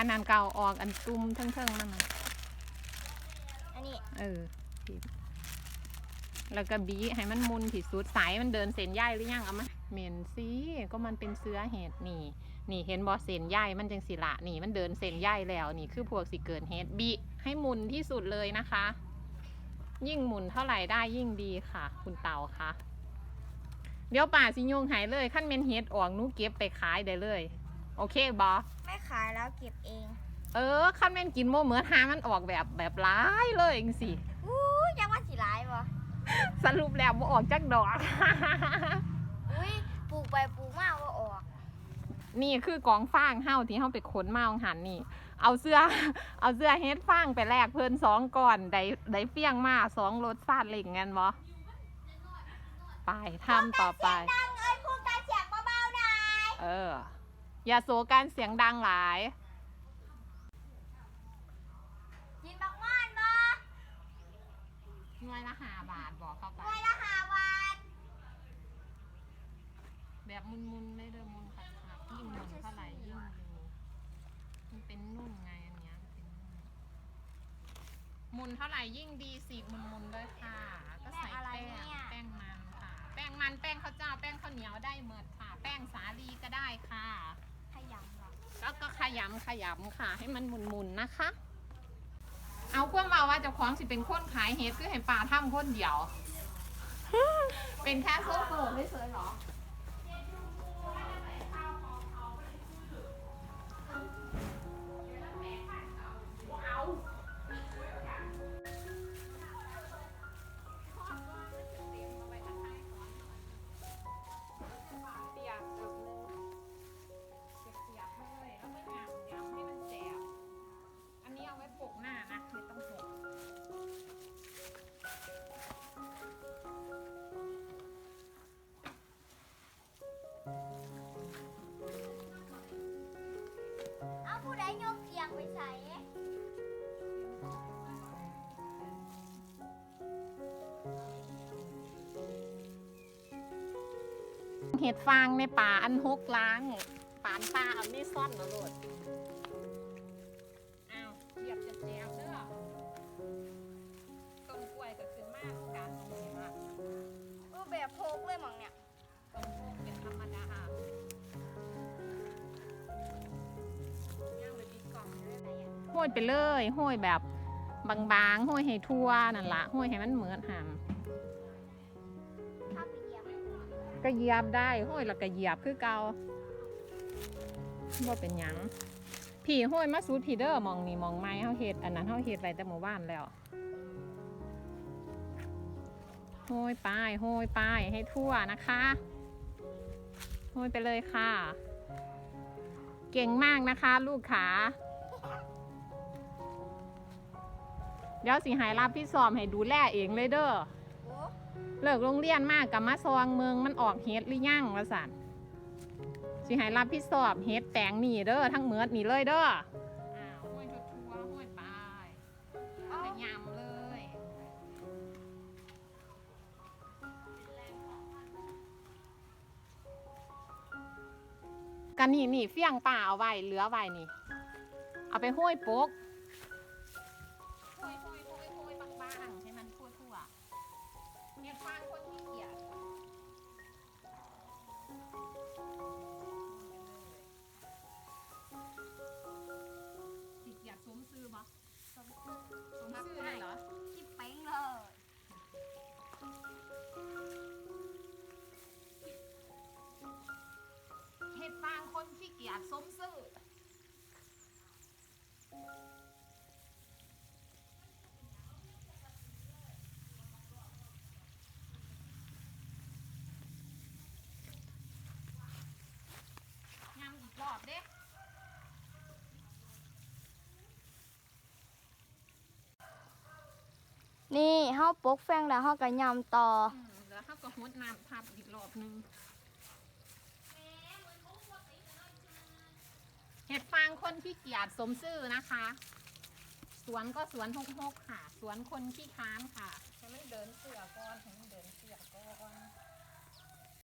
อันนั้นเก่าออกอันตุ้มเทิงๆนั่นน่ะอันนี้เออบีบแล้วก็บีให้มันมุนที่สุดสายมันเดินเส้นใยหรือยังเอามาเหม็นสิก็มันเป็นเสื้อเห็ดนี่ นี่เห็นบอเส้นใยมันจังสิละนี่มันเดินเส้นใยแล้วนี่คือพวกสิเกินเห็ดบีให้หมุนที่สุดเลยนะคะ ยิ่งหมุนเท่าไหร่ได้ยิ่งดีค่ะ คุณเต่าคะเดี๋ยวป่าสิโยงหายเลยขั้นเมนเฮ็ดออกหนูเก็บไปขายได้เลย โอเคบอไม่ขายแล้วเก็บเอง เออขั้นเมนกินโมเหมือนหามันออกแบบแบบร้ายเลยจังสิอู้ยยังว่าสีร้ายบ่สรุปแล้วบ่ออกจากดอก อุ้ยปลูกไปปลูกมาว่าออก นี่คือกองฟางเฮาที่เฮาไปขนมาของหันนี่ เอาเสื้อ เอาเสื้อเฮ็ดฟางไปแลกเพิ่นสองก่อนได้ได้เฟี้ยงมาสองรถฟาดเหล่งงั้นบ่ไปทำต่อไปดังเอ้ยพูดการเสียงเบาๆหน่อย เออ อย่าโศกันเสียงดังหลาย กินบักม่อนบ่หน่วยละห้าบาทบอกเข้าไปหน่วยละห้าบาทแบบมุนๆเลยเด้อมุนค่ะยิ่งมุนเท่าไหร่ยิ่งดีมันเป็นนุ่นไงอันเนี้ยเป็นนุ่นมุนเท่าไหร่ยิ่งดีสิมุนๆเลยค่ะ ก็ใส่แป้งแป้งมันค่ะ แป้งมันแป้งข้าวเจ้า แป้งข้าวเหนียวได้หมดค่ะ แป้งสาลีก็ได้ค่ะข ยำเหรอแล้วก็ขยำขยำค่ะ ให้มันหมุนๆนะคะ เอาความมาว่าเจะคล้าของสิเป็นคนขายเฮ็ดคือให้ป่าทำคนเดียว เป็นแค่โซเฟอร์ไม่เฉยๆหรอ เห็ดฟางในป่าอันฮกล้างป่านป่าเอานี่ซ่อนนะโลดอ้าวเหยียบจะแจวเด้อต้นกล้วยก็ขึ้นมากการตรงนี้ละรูปแบบโพกเลยหมองเนี่ยต้นโพกเป็นธรรมดาห้อยไปเลยห้อยแบบบางๆห้อยให้ทั่วนั่นละห้อยให้มันเหมือนหาม ก็เหยียบได้ห้อยแล้วก็เหยียบคือเก่าบ่เป็นหยังผีห้อยมาสูดผีเด้อมองนี่มองไม้เฮาเฮ็ดอันนั้นเฮาเฮ็ดไว้แต่หมู่บ้านแล้วห้อยป้ายห้อยป้ายให้ทั่วนะคะห้อยไปเลยค่ะ เก่งมากนะคะ ลูกขาเดี๋ยวสิหายรับพี่สอมให้ดูแลเองเลยเด้อ เลิกโรงเรียนมากกับมาซองเมืองมันออกเฮ็ดหรือยังละสันสิให้รับผิดชอบเฮ็ดแปลงนี่เด้อทั้งเมือดนี่เลยเด้ออ้าวห้วยทั่วๆห้วยปลายเอาไปยำเลยกันนี่นี่เฟี้ยงป่าเอาไว้เหลือไว้นี่ เอาไปห้วยโป๊ก Mas, é. เฮาปกแฟงแล้วเฮาก็ยำต่ออืมแล้วเขาก็หดน้ำทับอีกรอบหนึงเห็ดฟางคนขี้เกียจสมซื่อนะคะ สวนก็สวนหกหกค่ะ สวนคนขี้ค้านค่ะให้มันเดินเสือก่อนให้มันเดินเสื